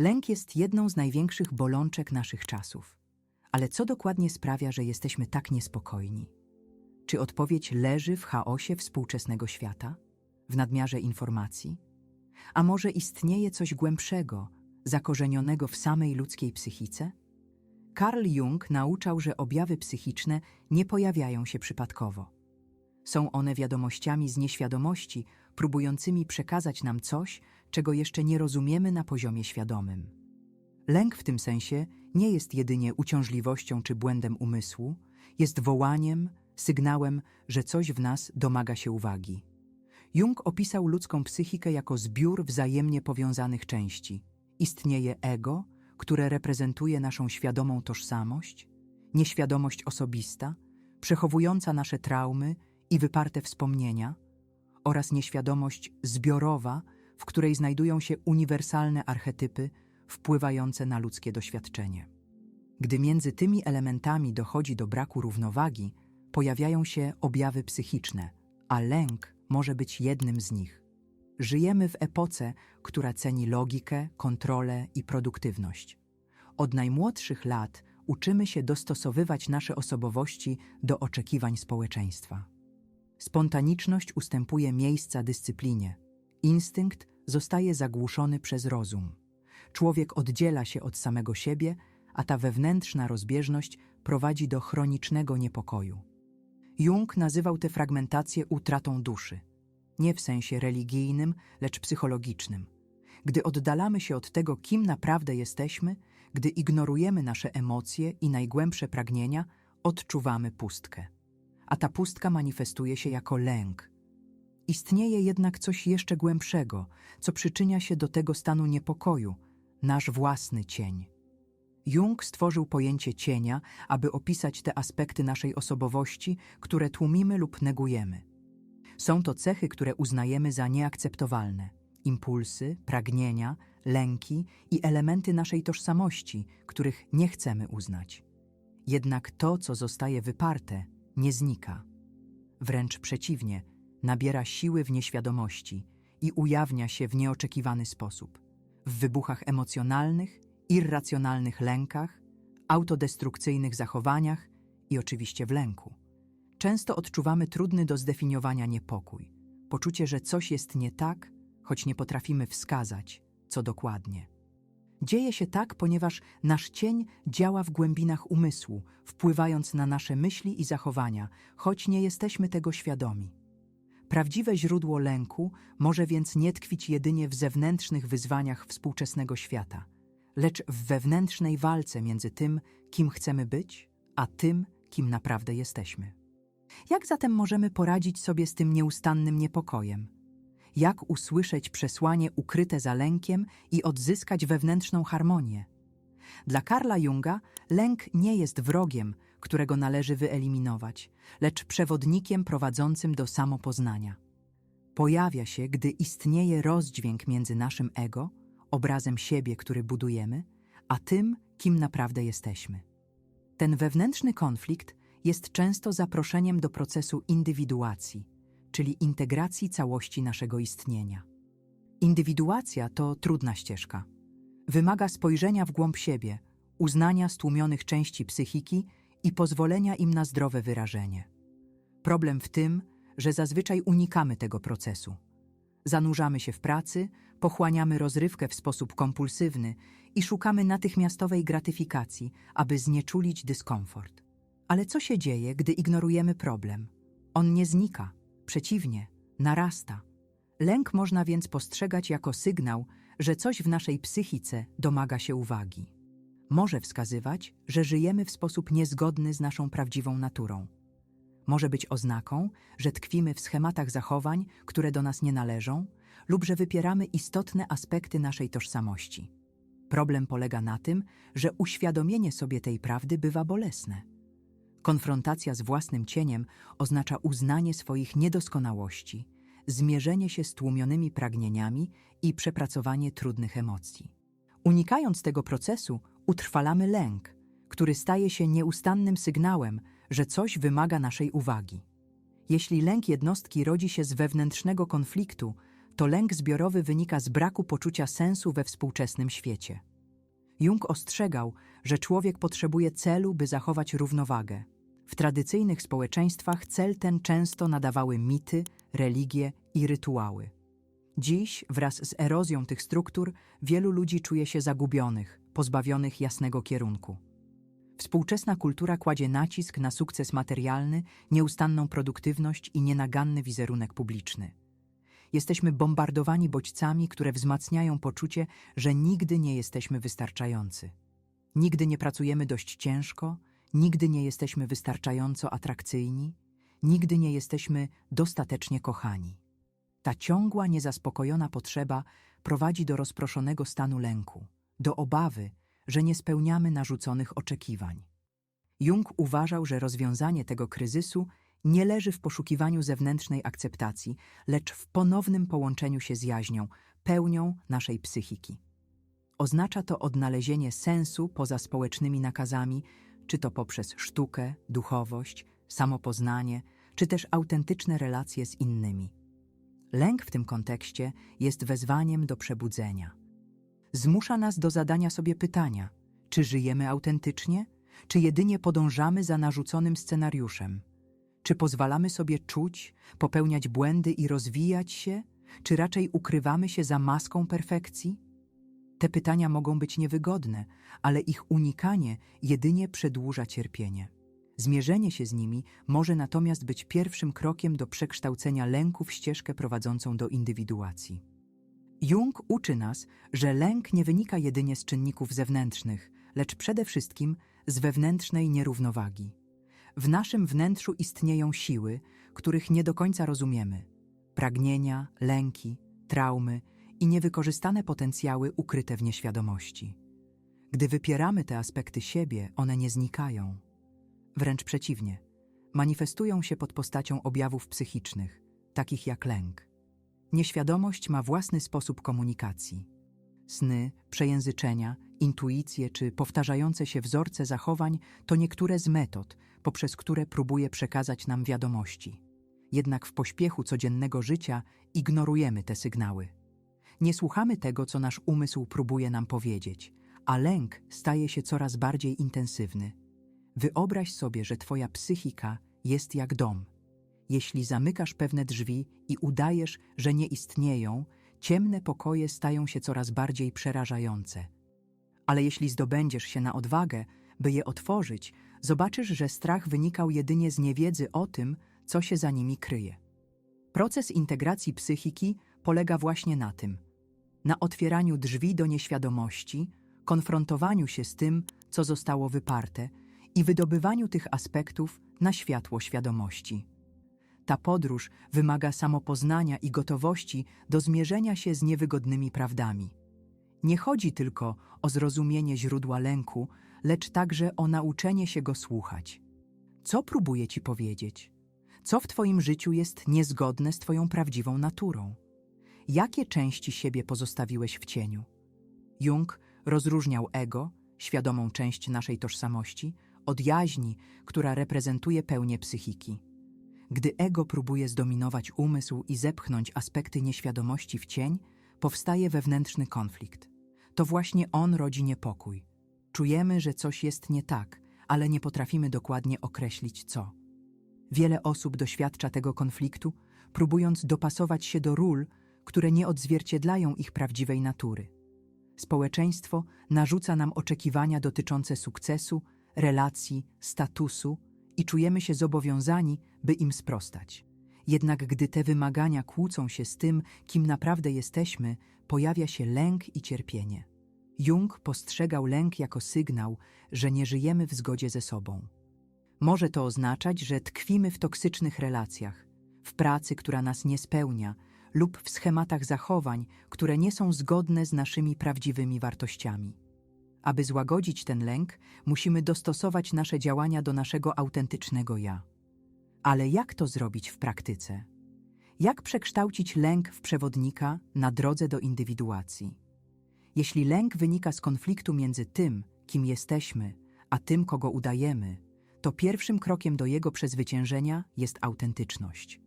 Lęk jest jedną z największych bolączek naszych czasów. Ale co dokładnie sprawia, że jesteśmy tak niespokojni? Czy odpowiedź leży w chaosie współczesnego świata, w nadmiarze informacji? A może istnieje coś głębszego, zakorzenionego w samej ludzkiej psychice? Carl Jung nauczał, że objawy psychiczne nie pojawiają się przypadkowo. Są one wiadomościami z nieświadomości, próbującymi przekazać nam coś, czego jeszcze nie rozumiemy na poziomie świadomym. Lęk w tym sensie nie jest jedynie uciążliwością czy błędem umysłu, jest wołaniem, sygnałem, że coś w nas domaga się uwagi. Jung opisał ludzką psychikę jako zbiór wzajemnie powiązanych części. Istnieje ego, które reprezentuje naszą świadomą tożsamość, nieświadomość osobista, przechowująca nasze traumy i wyparte wspomnienia, oraz nieświadomość zbiorowa, w której znajdują się uniwersalne archetypy wpływające na ludzkie doświadczenie. Gdy między tymi elementami dochodzi do braku równowagi, pojawiają się objawy psychiczne, a lęk może być jednym z nich. Żyjemy w epoce, która ceni logikę, kontrolę i produktywność. Od najmłodszych lat uczymy się dostosowywać nasze osobowości do oczekiwań społeczeństwa. Spontaniczność ustępuje miejsca dyscyplinie. Instynkt zostaje zagłuszony przez rozum. Człowiek oddziela się od samego siebie, a ta wewnętrzna rozbieżność prowadzi do chronicznego niepokoju. Jung nazywał tę fragmentację utratą duszy. Nie w sensie religijnym, lecz psychologicznym. Gdy oddalamy się od tego, kim naprawdę jesteśmy, gdy ignorujemy nasze emocje i najgłębsze pragnienia, odczuwamy pustkę. A ta pustka manifestuje się jako lęk. Istnieje jednak coś jeszcze głębszego, co przyczynia się do tego stanu niepokoju nasz własny cień. Jung stworzył pojęcie cienia, aby opisać te aspekty naszej osobowości, które tłumimy lub negujemy. Są to cechy, które uznajemy za nieakceptowalne impulsy, pragnienia, lęki i elementy naszej tożsamości, których nie chcemy uznać. Jednak to, co zostaje wyparte, nie znika. Wręcz przeciwnie, nabiera siły w nieświadomości i ujawnia się w nieoczekiwany sposób. W wybuchach emocjonalnych, irracjonalnych lękach, autodestrukcyjnych zachowaniach i oczywiście w lęku. Często odczuwamy trudny do zdefiniowania niepokój, poczucie, że coś jest nie tak, choć nie potrafimy wskazać, co dokładnie. Dzieje się tak, ponieważ nasz cień działa w głębinach umysłu, wpływając na nasze myśli i zachowania, choć nie jesteśmy tego świadomi. Prawdziwe źródło lęku może więc nie tkwić jedynie w zewnętrznych wyzwaniach współczesnego świata, lecz w wewnętrznej walce między tym, kim chcemy być, a tym, kim naprawdę jesteśmy. Jak zatem możemy poradzić sobie z tym nieustannym niepokojem? Jak usłyszeć przesłanie ukryte za lękiem i odzyskać wewnętrzną harmonię? Dla Karla Junga lęk nie jest wrogiem, którego należy wyeliminować, lecz przewodnikiem prowadzącym do samopoznania. Pojawia się, gdy istnieje rozdźwięk między naszym ego, obrazem siebie, który budujemy, a tym, kim naprawdę jesteśmy. Ten wewnętrzny konflikt jest często zaproszeniem do procesu indywiduacji, czyli integracji całości naszego istnienia. Indywiduacja to trudna ścieżka. Wymaga spojrzenia w głąb siebie, uznania stłumionych części psychiki i pozwolenia im na zdrowe wyrażenie. Problem w tym, że zazwyczaj unikamy tego procesu. Zanurzamy się w pracy, pochłaniamy rozrywkę w sposób kompulsywny i szukamy natychmiastowej gratyfikacji, aby znieczulić dyskomfort. Ale co się dzieje, gdy ignorujemy problem? On nie znika, przeciwnie, narasta. Lęk można więc postrzegać jako sygnał, że coś w naszej psychice domaga się uwagi może wskazywać, że żyjemy w sposób niezgodny z naszą prawdziwą naturą. Może być oznaką, że tkwimy w schematach zachowań, które do nas nie należą, lub że wypieramy istotne aspekty naszej tożsamości. Problem polega na tym, że uświadomienie sobie tej prawdy bywa bolesne. Konfrontacja z własnym cieniem oznacza uznanie swoich niedoskonałości, zmierzenie się z tłumionymi pragnieniami i przepracowanie trudnych emocji. Unikając tego procesu, utrwalamy lęk, który staje się nieustannym sygnałem, że coś wymaga naszej uwagi. Jeśli lęk jednostki rodzi się z wewnętrznego konfliktu, to lęk zbiorowy wynika z braku poczucia sensu we współczesnym świecie. Jung ostrzegał, że człowiek potrzebuje celu, by zachować równowagę. W tradycyjnych społeczeństwach cel ten często nadawały mity, religie i rytuały. Dziś, wraz z erozją tych struktur, wielu ludzi czuje się zagubionych, pozbawionych jasnego kierunku. Współczesna kultura kładzie nacisk na sukces materialny, nieustanną produktywność i nienaganny wizerunek publiczny. Jesteśmy bombardowani bodźcami, które wzmacniają poczucie, że nigdy nie jesteśmy wystarczający. Nigdy nie pracujemy dość ciężko, nigdy nie jesteśmy wystarczająco atrakcyjni, nigdy nie jesteśmy dostatecznie kochani. Ta ciągła, niezaspokojona potrzeba prowadzi do rozproszonego stanu lęku, do obawy, że nie spełniamy narzuconych oczekiwań. Jung uważał, że rozwiązanie tego kryzysu nie leży w poszukiwaniu zewnętrznej akceptacji, lecz w ponownym połączeniu się z jaźnią, pełnią naszej psychiki. Oznacza to odnalezienie sensu poza społecznymi nakazami, czy to poprzez sztukę, duchowość, samopoznanie, czy też autentyczne relacje z innymi. Lęk w tym kontekście jest wezwaniem do przebudzenia. Zmusza nas do zadania sobie pytania: czy żyjemy autentycznie, czy jedynie podążamy za narzuconym scenariuszem? Czy pozwalamy sobie czuć, popełniać błędy i rozwijać się, czy raczej ukrywamy się za maską perfekcji? Te pytania mogą być niewygodne, ale ich unikanie jedynie przedłuża cierpienie. Zmierzenie się z nimi może natomiast być pierwszym krokiem do przekształcenia lęku w ścieżkę prowadzącą do indywiduacji. Jung uczy nas, że lęk nie wynika jedynie z czynników zewnętrznych, lecz przede wszystkim z wewnętrznej nierównowagi. W naszym wnętrzu istnieją siły, których nie do końca rozumiemy pragnienia, lęki, traumy i niewykorzystane potencjały ukryte w nieświadomości. Gdy wypieramy te aspekty siebie, one nie znikają. Wręcz przeciwnie, manifestują się pod postacią objawów psychicznych, takich jak lęk. Nieświadomość ma własny sposób komunikacji. Sny, przejęzyczenia, intuicje czy powtarzające się wzorce zachowań to niektóre z metod, poprzez które próbuje przekazać nam wiadomości. Jednak w pośpiechu codziennego życia ignorujemy te sygnały. Nie słuchamy tego, co nasz umysł próbuje nam powiedzieć, a lęk staje się coraz bardziej intensywny. Wyobraź sobie, że Twoja psychika jest jak dom. Jeśli zamykasz pewne drzwi i udajesz, że nie istnieją, ciemne pokoje stają się coraz bardziej przerażające. Ale jeśli zdobędziesz się na odwagę, by je otworzyć, zobaczysz, że strach wynikał jedynie z niewiedzy o tym, co się za nimi kryje. Proces integracji psychiki polega właśnie na tym na otwieraniu drzwi do nieświadomości, konfrontowaniu się z tym, co zostało wyparte i wydobywaniu tych aspektów na światło świadomości. Ta podróż wymaga samopoznania i gotowości do zmierzenia się z niewygodnymi prawdami. Nie chodzi tylko o zrozumienie źródła lęku, lecz także o nauczenie się go słuchać. Co próbuje ci powiedzieć? Co w Twoim życiu jest niezgodne z Twoją prawdziwą naturą? Jakie części siebie pozostawiłeś w cieniu? Jung rozróżniał ego, świadomą część naszej tożsamości, od jaźni, która reprezentuje pełnię psychiki. Gdy ego próbuje zdominować umysł i zepchnąć aspekty nieświadomości w cień, powstaje wewnętrzny konflikt. To właśnie on rodzi niepokój. Czujemy, że coś jest nie tak, ale nie potrafimy dokładnie określić co. Wiele osób doświadcza tego konfliktu, próbując dopasować się do ról, które nie odzwierciedlają ich prawdziwej natury. Społeczeństwo narzuca nam oczekiwania dotyczące sukcesu, relacji, statusu i czujemy się zobowiązani, by im sprostać. Jednak gdy te wymagania kłócą się z tym, kim naprawdę jesteśmy, pojawia się lęk i cierpienie. Jung postrzegał lęk jako sygnał, że nie żyjemy w zgodzie ze sobą. Może to oznaczać, że tkwimy w toksycznych relacjach, w pracy, która nas nie spełnia, lub w schematach zachowań, które nie są zgodne z naszymi prawdziwymi wartościami. Aby złagodzić ten lęk, musimy dostosować nasze działania do naszego autentycznego ja. Ale jak to zrobić w praktyce? Jak przekształcić lęk w przewodnika na drodze do indywiduacji? Jeśli lęk wynika z konfliktu między tym, kim jesteśmy, a tym, kogo udajemy, to pierwszym krokiem do jego przezwyciężenia jest autentyczność.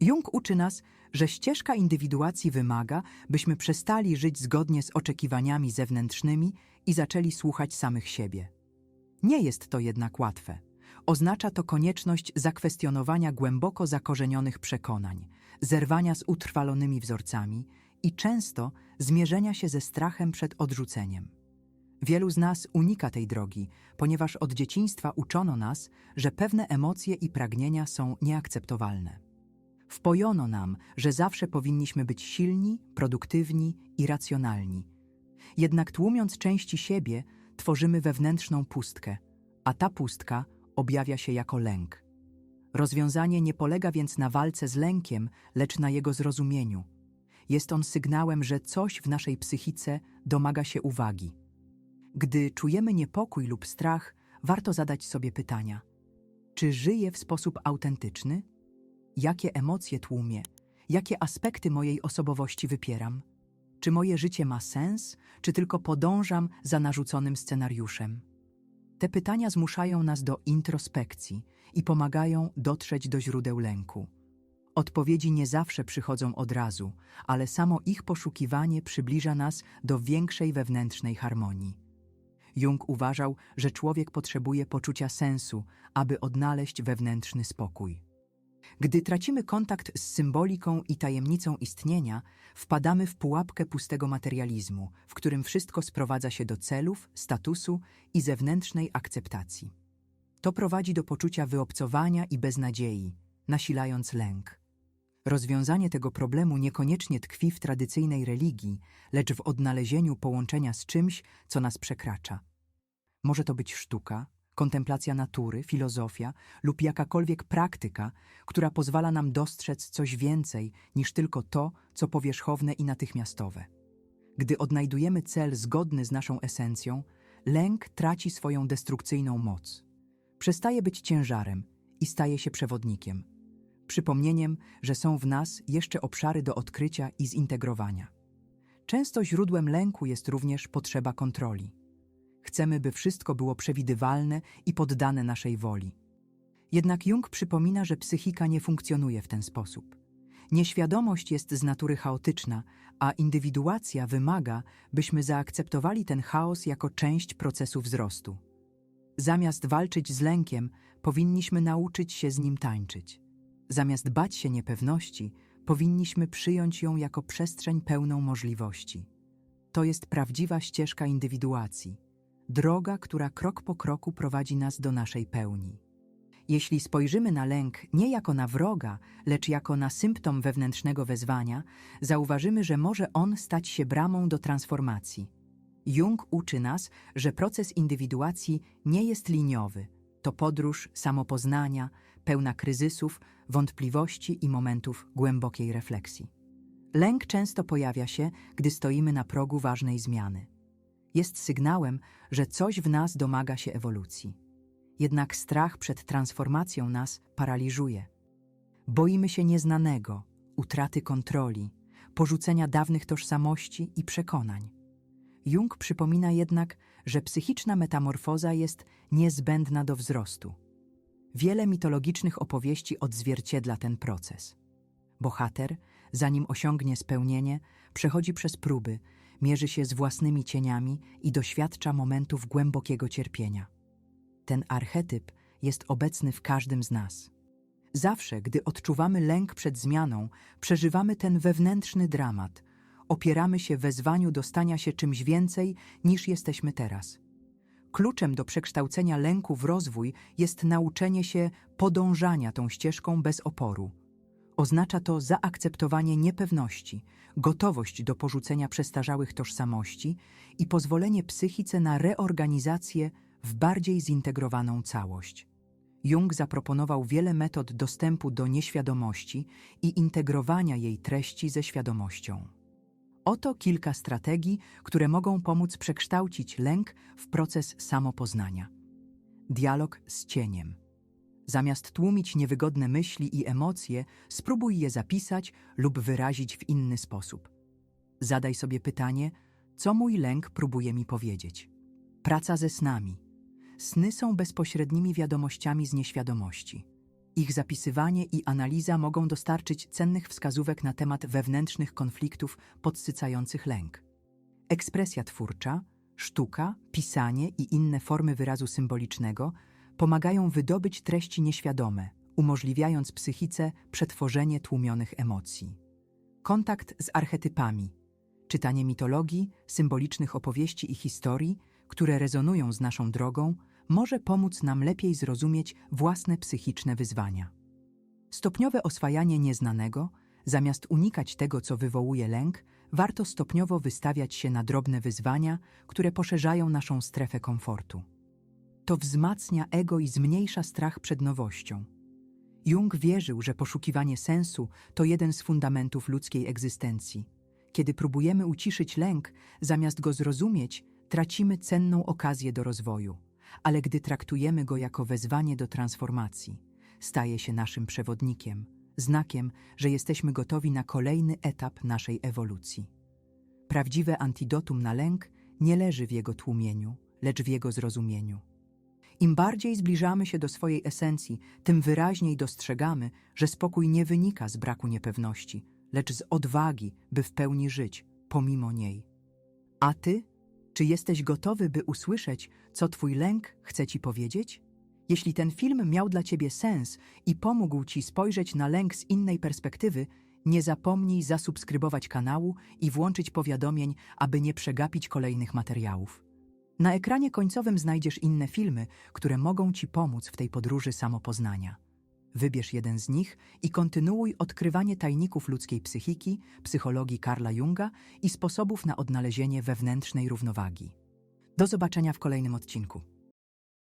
Jung uczy nas, że ścieżka indywiduacji wymaga, byśmy przestali żyć zgodnie z oczekiwaniami zewnętrznymi i zaczęli słuchać samych siebie. Nie jest to jednak łatwe. Oznacza to konieczność zakwestionowania głęboko zakorzenionych przekonań, zerwania z utrwalonymi wzorcami i często zmierzenia się ze strachem przed odrzuceniem. Wielu z nas unika tej drogi, ponieważ od dzieciństwa uczono nas, że pewne emocje i pragnienia są nieakceptowalne. Wpojono nam, że zawsze powinniśmy być silni, produktywni i racjonalni. Jednak tłumiąc części siebie, tworzymy wewnętrzną pustkę, a ta pustka objawia się jako lęk. Rozwiązanie nie polega więc na walce z lękiem, lecz na jego zrozumieniu. Jest on sygnałem, że coś w naszej psychice domaga się uwagi. Gdy czujemy niepokój lub strach, warto zadać sobie pytania: czy żyję w sposób autentyczny? Jakie emocje tłumię? Jakie aspekty mojej osobowości wypieram? Czy moje życie ma sens, czy tylko podążam za narzuconym scenariuszem? Te pytania zmuszają nas do introspekcji i pomagają dotrzeć do źródeł lęku. Odpowiedzi nie zawsze przychodzą od razu, ale samo ich poszukiwanie przybliża nas do większej wewnętrznej harmonii. Jung uważał, że człowiek potrzebuje poczucia sensu, aby odnaleźć wewnętrzny spokój. Gdy tracimy kontakt z symboliką i tajemnicą istnienia, wpadamy w pułapkę pustego materializmu, w którym wszystko sprowadza się do celów, statusu i zewnętrznej akceptacji. To prowadzi do poczucia wyobcowania i beznadziei, nasilając lęk. Rozwiązanie tego problemu niekoniecznie tkwi w tradycyjnej religii, lecz w odnalezieniu połączenia z czymś, co nas przekracza. Może to być sztuka, kontemplacja natury, filozofia lub jakakolwiek praktyka, która pozwala nam dostrzec coś więcej niż tylko to, co powierzchowne i natychmiastowe. Gdy odnajdujemy cel zgodny z naszą esencją, lęk traci swoją destrukcyjną moc. Przestaje być ciężarem i staje się przewodnikiem, przypomnieniem, że są w nas jeszcze obszary do odkrycia i zintegrowania. Często źródłem lęku jest również potrzeba kontroli. Chcemy, by wszystko było przewidywalne i poddane naszej woli. Jednak Jung przypomina, że psychika nie funkcjonuje w ten sposób. Nieświadomość jest z natury chaotyczna, a indywiduacja wymaga, byśmy zaakceptowali ten chaos jako część procesu wzrostu. Zamiast walczyć z lękiem, powinniśmy nauczyć się z nim tańczyć. Zamiast bać się niepewności, powinniśmy przyjąć ją jako przestrzeń pełną możliwości. To jest prawdziwa ścieżka indywiduacji droga, która krok po kroku prowadzi nas do naszej pełni. Jeśli spojrzymy na lęk nie jako na wroga, lecz jako na symptom wewnętrznego wezwania, zauważymy, że może on stać się bramą do transformacji. Jung uczy nas, że proces indywiduacji nie jest liniowy. To podróż samopoznania, pełna kryzysów, wątpliwości i momentów głębokiej refleksji. Lęk często pojawia się, gdy stoimy na progu ważnej zmiany jest sygnałem, że coś w nas domaga się ewolucji. Jednak strach przed transformacją nas paraliżuje. Boimy się nieznanego, utraty kontroli, porzucenia dawnych tożsamości i przekonań. Jung przypomina jednak, że psychiczna metamorfoza jest niezbędna do wzrostu. Wiele mitologicznych opowieści odzwierciedla ten proces. Bohater, zanim osiągnie spełnienie, przechodzi przez próby, mierzy się z własnymi cieniami i doświadcza momentów głębokiego cierpienia. Ten archetyp jest obecny w każdym z nas. Zawsze, gdy odczuwamy lęk przed zmianą, przeżywamy ten wewnętrzny dramat, opieramy się wezwaniu do stania się czymś więcej niż jesteśmy teraz. Kluczem do przekształcenia lęku w rozwój jest nauczenie się podążania tą ścieżką bez oporu Oznacza to zaakceptowanie niepewności, gotowość do porzucenia przestarzałych tożsamości i pozwolenie psychice na reorganizację w bardziej zintegrowaną całość. Jung zaproponował wiele metod dostępu do nieświadomości i integrowania jej treści ze świadomością. Oto kilka strategii, które mogą pomóc przekształcić lęk w proces samopoznania. Dialog z cieniem. Zamiast tłumić niewygodne myśli i emocje, spróbuj je zapisać lub wyrazić w inny sposób. Zadaj sobie pytanie, co mój lęk próbuje mi powiedzieć. Praca ze snami. Sny są bezpośrednimi wiadomościami z nieświadomości. Ich zapisywanie i analiza mogą dostarczyć cennych wskazówek na temat wewnętrznych konfliktów podsycających lęk. Ekspresja twórcza, sztuka, pisanie i inne formy wyrazu symbolicznego pomagają wydobyć treści nieświadome, umożliwiając psychice przetworzenie tłumionych emocji. Kontakt z archetypami, czytanie mitologii, symbolicznych opowieści i historii, które rezonują z naszą drogą, może pomóc nam lepiej zrozumieć własne psychiczne wyzwania. Stopniowe oswajanie nieznanego, zamiast unikać tego, co wywołuje lęk, warto stopniowo wystawiać się na drobne wyzwania, które poszerzają naszą strefę komfortu. To wzmacnia ego i zmniejsza strach przed nowością. Jung wierzył, że poszukiwanie sensu to jeden z fundamentów ludzkiej egzystencji. Kiedy próbujemy uciszyć lęk, zamiast go zrozumieć, tracimy cenną okazję do rozwoju. Ale gdy traktujemy go jako wezwanie do transformacji, staje się naszym przewodnikiem, znakiem, że jesteśmy gotowi na kolejny etap naszej ewolucji. Prawdziwe antidotum na lęk nie leży w jego tłumieniu, lecz w jego zrozumieniu. Im bardziej zbliżamy się do swojej esencji, tym wyraźniej dostrzegamy, że spokój nie wynika z braku niepewności, lecz z odwagi, by w pełni żyć, pomimo niej. A ty? Czy jesteś gotowy, by usłyszeć, co twój lęk chce ci powiedzieć? Jeśli ten film miał dla ciebie sens i pomógł ci spojrzeć na lęk z innej perspektywy, nie zapomnij zasubskrybować kanału i włączyć powiadomień, aby nie przegapić kolejnych materiałów. Na ekranie końcowym znajdziesz inne filmy, które mogą Ci pomóc w tej podróży samopoznania. Wybierz jeden z nich i kontynuuj odkrywanie tajników ludzkiej psychiki, psychologii Karla Junga i sposobów na odnalezienie wewnętrznej równowagi. Do zobaczenia w kolejnym odcinku.